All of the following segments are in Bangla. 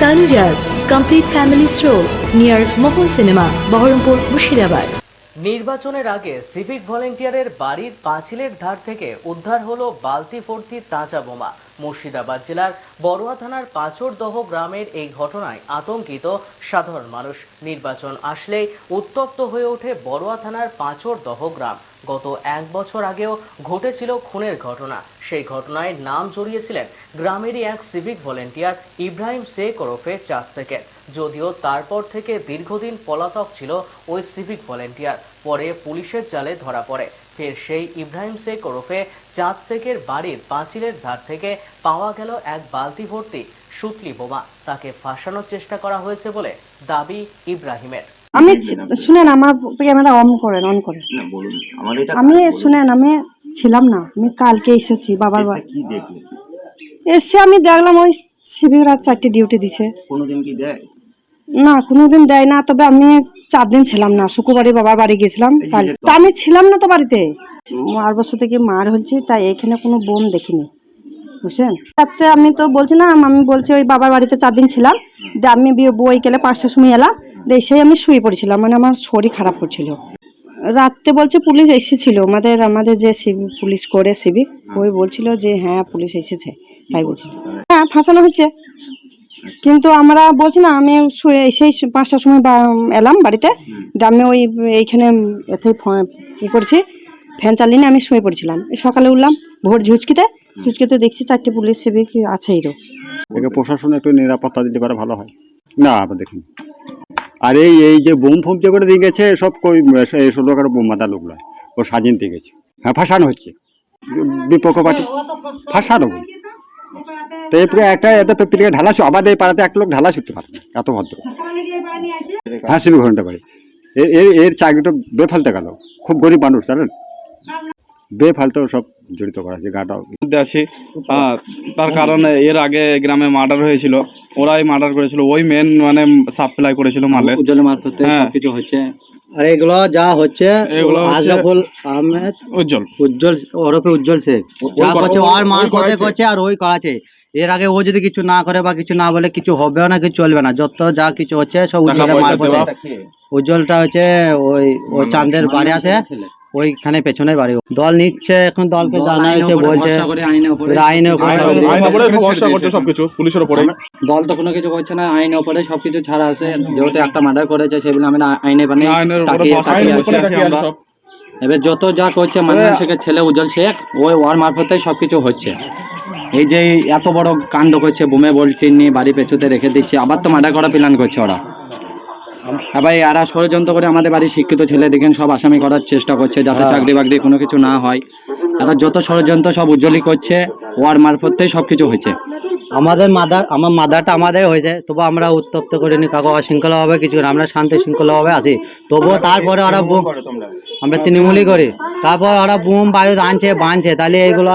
Tanujas Complete Family Stroll near Mohol Cinema, Baharampur, Mushirabad. নির্বাচনের আগে সিভিক ভলেন্টিয়ারের বাড়ির পাঁচিলের ধার থেকে উদ্ধার হলো বালতি ভর্তি তাজা বোমা। মুর্শিদাবাদ জেলার বড়ুয়া থানার পাঁচরদহ গ্রামের এই ঘটনায় আতঙ্কিত সাধারণ মানুষ। নির্বাচন আসলেই উত্তপ্ত হয়ে ওঠে বড়ুয়া থানার পাঁচরদহ গ্রাম। গত এক বছর আগেও ঘটেছিল খুনের ঘটনা। সেই ঘটনায় নাম জড়িয়েছিলেন গ্রামেরই এক সিভিক ভলেন্টিয়ার ইব্রাহিম শেখ ওরফে চার সেকেন্ড যদিও তারপর থেকে দীর্ঘদিন পলাতক ছিল ওই সিভিক ভলেন্টিয়ার পরে পুলিশের জালে ধরা পড়ে। ফের সেই ইব্রাহিম শেখ ওরফে চাঁদ শেখের বাড়ির পাঁচিলের ধার থেকে পাওয়া গেল এক বালতি ভর্তি সুতলি বোমা। তাকে ফাঁসানোর চেষ্টা করা হয়েছে বলে দাবি ইব্রাহিমের। আমি শুনেন আমার ক্যামেরা অন করেন অন করেন। না বলুন। আমার এটা আমি শুনেন আমি ছিলাম না আমি কালকে এসেছি বাবার বাড়ি। কি এসে আমি দেখলাম ওই শিবির চারটে ডিউটি দিছে। কোনোদিন কি দেয়? না কোনোদিন দেয় না তবে আমি চার দিন ছিলাম না শুক্রবারে বাবার বাড়ি গেছিলাম কাল। তা আমি ছিলাম না তো বাড়িতে। আর বছর থেকে মার হয়েছি তাই এখানে কোনো বোম দেখিনি। বুঝছেন রাত্রে আমি তো বলছি না আমি বলছি ওই বাবার বাড়িতে চার দিন ছিলাম। দিয়ে আমি বই গেলে পাঁচটার সময় এলাম। সেই আমি শুয়ে পড়েছিলাম মানে আমার শরীর খারাপ করছিল। রাত্রে বলছে পুলিশ এসেছিল, আমাদের আমাদের যে পুলিশ করে সিভিক, ওই বলছিল যে হ্যাঁ পুলিশ এসেছে, তাই বলছিল। হ্যাঁ ফাঁসানো হচ্ছে। কিন্তু আমরা বলছি না, আমি শুয়ে সেই পাঁচটার সময় এলাম বাড়িতে। দিয়ে আমি ওই এইখানে এতে কি করছি, ফ্যান চালিয়ে আমি শুয়ে পড়েছিলাম। সকালে উঠলাম ভোর ঝুঁচকিতে ঝুঁচকিতে দেখছি চারটে পুলিশ সিভিক আছে এরও একে প্রশাসন একটু নিরাপত্তা দিতে পারে ভালো হয়। না আবার দেখুন। আর এই এই যে বোম ফোম যে করে দিয়ে গেছে সব কই ষোলো কারও বোম মাথা লোক নয় ও স্বাধীন দিয়ে গেছে। হ্যাঁ ফাঁসানো হচ্ছে। বিপক্ষ পার্টি ফাঁসা দেবো তো এরপরে একটা এত পেপিলিকে ঢালাছো আবার এই পাড়াতে একটা লোক ঢালা ছুটতে পারে না এত ভদ্র। হ্যাঁ সিবি ঘণ্টা পারে এর এর এর চাকরিটা বেফালতে গেল। খুব গরিব মানুষ জানেন? বেফালতে সব জড়িত করা আছে গাটাও মধ্যে আছে। তার কারণ এর আগে গ্রামে মার্ডার হয়েছিল। ওরাই মার্ডার করেছিল। ওই মেন মানে সাপ্লাই করেছিল মালে। উজ্জ্বল মারফতে কিছু সবকিছু হচ্ছে। আর এগুলো যা হচ্ছে এগুলো আশরাফুল আহমেদ উজ্জ্বল। উজ্জ্বল ওরফে উজ্জ্বল শেখ। যা করছে ওর মারফতে করছে। আর ওই করাছে এর আগে ও যদি কিছু না করে বা কিছু না বলে কিছু হবেও না কিছু চলবে না। যত যা কিছু হচ্ছে সব উজ্জ্বলের মারফতে। উজ্জ্বলটা হচ্ছে ওই ওই চাঁদের বাড়ি আছে ওইখানে পেছনে বাড়ি দল নিচ্ছে এখন দলকে জানা হয়েছে বলছে। আইনের উপর। সবকিছু পুলিশের উপরে। দল তো কোনো কিছু করছে না আইনের উপরে সবকিছু ছাড়া আছে। যেহেতু একটা মার্ডার করেছে সেগুলো আমি না আইনে মানে। এবার যত যা করছে মান্নান শেখের ছেলে উজ্জ্বল শেখ ওই ওর মারফতে সবকিছু হচ্ছে। এই যে এত বড় কাণ্ড করছে বুমে বলটিন নিয়ে বাড়ি পেছুতে রেখে দিচ্ছে আবার তো মার্ডার করা প্ল্যান করছে ওরা। এবার এরা ষড়যন্ত্র করে আমাদের বাড়ির শিক্ষিত ছেলে দেখেন সব আসামি করার চেষ্টা করছে যাতে চাকরি বাকরি কোনো কিছু না হয়। এরা যত ষড়যন্ত্র সব উজ্জ্বলই করছে ওয়ার মারফতেই সব কিছু হয়েছে। আমাদের মাদার আমার মাদারটা আমাদের হয়েছে তবু আমরা উত্তপ্ত করিনি কাকু অশৃঙ্খলা হবে কিছু না আমরা শান্তি শৃঙ্খলা হবে আছি। তবুও তারপরে ওরা বুম আমরা তৃণমূলই করি। তারপর ওরা বুম বাড়িতে আনছে বাঁধছে তাহলে এইগুলো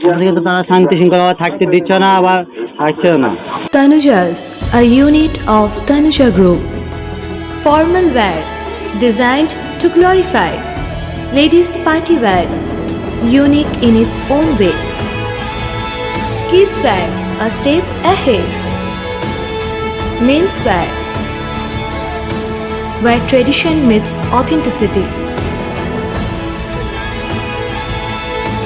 কিন্তু তারা শান্তি শৃঙ্খলা থাকতে দিচ্ছে না আবার রাখছেও না Tanujas, a unit of Tanuja Group. Formal wear designed to glorify. Ladies party wear, unique in its own way. Kids wear, a step ahead. Men's wear, where tradition meets authenticity.